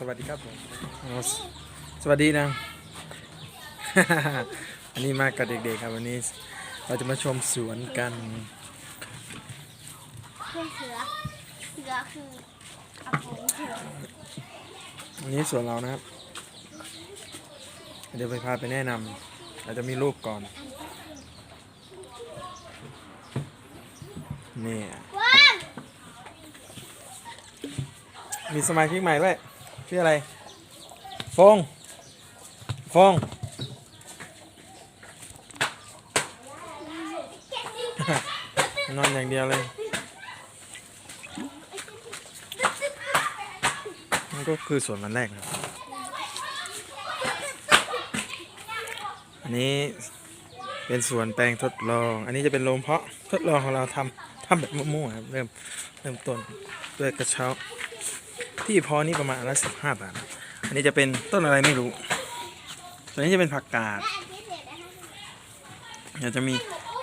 สวัสดีครับผมอ๋อสสวัสดีนะ อันนี้มากับเด็กๆครับวันนี้ เราจะมาชมสวนกันเพื่อนเสือเสือคืออาผมเสือวันนี้สวนเรานะครับ เดี๋ยวไปพาไปแนะนำเราจะมีรูปก่อนนี่ว้านมีสมาชิกใหม่ด้วย ชื่ออะไร ฟง ฟง นอนอย่างเดียวเลย นี่ก็คือสวนวันแรกนะครับ อันนี้เป็นสวนแปลงทดลอง อันนี้จะเป็นโรงเพาะทดลองของเราทำทำแบบมั่วๆครับ เริ่มเริ่มต้นด้วยกระเช้า ที่เพอนี่ประมาณละสิบห้าบาท อันนี้จะเป็นต้นอะไรไม่รู้ ตัวนี้จะเป็นผักกาดเดี๋ยวจะมี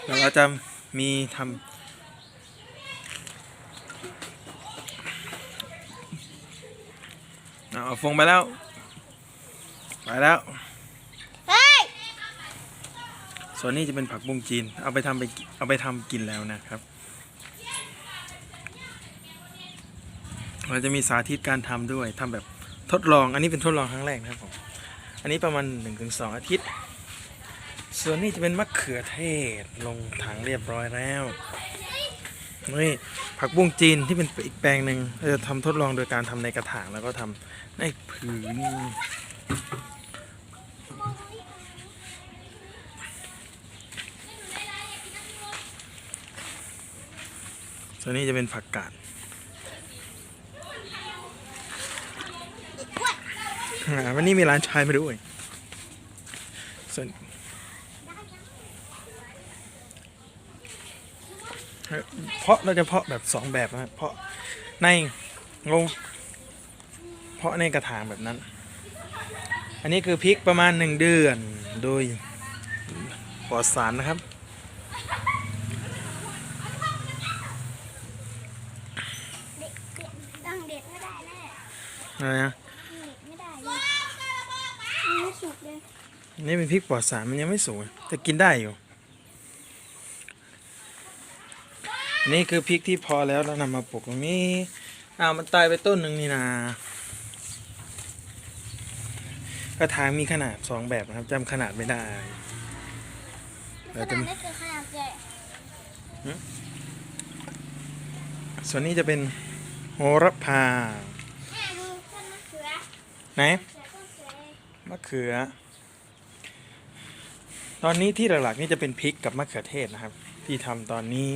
เดี๋ยวเราจะมีทำเอาฟงไปแล้ว ไปแล้วเฮ้ยส่วนนี้จะเป็นผักบุ้งจีน เอาไปทำไปกิเอาไปทำกินแล้วนะครับ เราจะมีสาธิตการทำด้วยทำแบบทดลองอันนี้เป็นทดลองครั้งแรกนะครับผมอันนี้ประมาณ 1-2 อาทิตย์ ส่วนนี้จะเป็นมะเขือเทศลงถังเรียบร้อยแล้วนี่ผักบุ้งจีนที่เป็นอีกแปลงหนึ่งเราจะทำทดลองโดยการทำในกระถางแล้วก็ทำในผืนส่วนนี้จะเป็นผักกาด อ่า วันนี้มีร้านชายมาด้วยส่วนเพาะเราจะเพาะแบบสองแบบนะครับเพาะในลงเพาะในกระถางแบบนั้น อันนี้คือพริกประมาณหนึ่งเดือนโดยปลอดสารนะครับต้องเด็ดไม่ได้แน่อะไรนะ เด็ดไม่ได้เลยมันไม่ สุกเลยอันนี่เป็นพริกปลอดสารมันยังไม่สุกแต่กินได้อยู่อันนี่คือพริกที่พอแล้วแล้วนำมาปลูกตรงนี้อ้าวมันตายไปต้นหนึ่งนี่นากระถางมีขนาดสองแบบนะครับจำขนาดไม่ได้ขนาดไม่เกินขนาดใหญ่ส่วนนี้จะเป็นโหระพาแม่ดูต้นมะเขือไหนะเขือ ตอนนี้ที่หลักๆนี่จะเป็นพริกกับมะเขือเทศนะครับ ที่ทำตอนนี้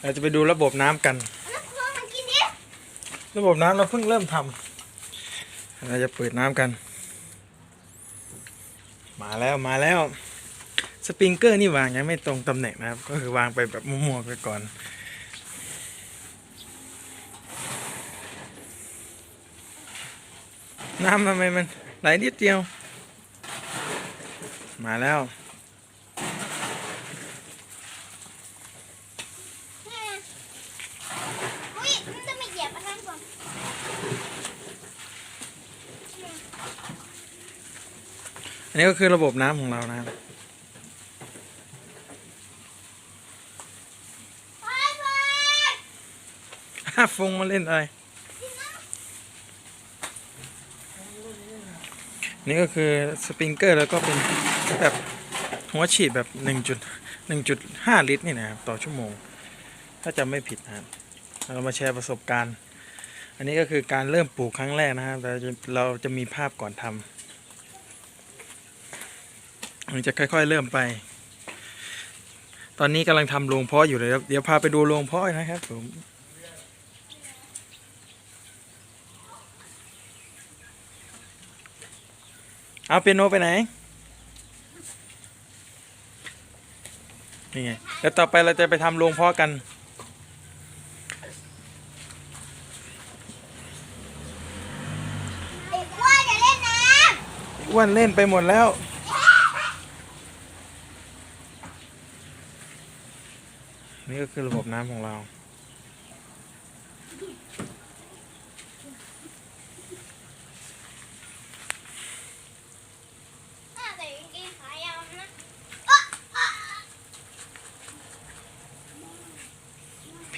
เราจะไปดูระบบน้ำกันเอาแล้วพวกมันกินดิระบบน้ำเราเพิ่งเริ่มทำเราจะเปิดน้ำกัน มาแล้วมาแล้วสปริงเกอร์นี่วางยังไม่ตรงตำแหน่งนะครับ ก็คือวางไปแบบมั่วๆไปก่อน น้ำทำไมมันไหลนิดเดียว มาแล้ว อุ้ยมันจะไม่เหยียบอะไรก่อนอันนี้ก็คือระบบน้ำของเรานะครับไปไปอะฟงมาเล่นอะไร นี่ก็คือสปริงเกอร์แล้วก็เป็นแบบหัวฉีดแบบ1.1.5 ลิตรนี่นะครับต่อชั่วโมง ถ้าจำไม่ผิดนะครับเรามาแชร์ประสบการณ์ อันนี้ก็คือการเริ่มปลูกครั้งแรกนะครับเราจะเราจะมีภาพก่อนทำมันจะค่อยๆเริ่มไป ตอนนี้กำลังทำโรงเพาะอยู่เลยครับเดี๋ยวพาไปดูโรงเพาะนะครับผม เอาเปียโนไปไหน นี่ไง แล้วต่อไปเราจะไปทำโรงเพาะกัน ว่าอย่าเล่นน้อ้วนเล่นไปหมดแล้ว นี่ก็คือระบบน้ำของเรา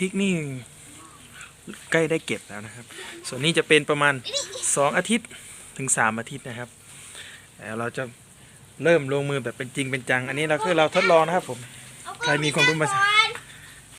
ริกนี่ใกล้ได้เก็บแล้วนะครับ ส่วนนี้จะเป็นประมาณสองอาทิตย์ถึงสามอาทิตย์นะครับแล้วเราจะเริ่มลงมือแบบเป็นจริงเป็นจัง อันนี้เราคือเราทดลองนะครับผม ใครมีความรู้มาก่อน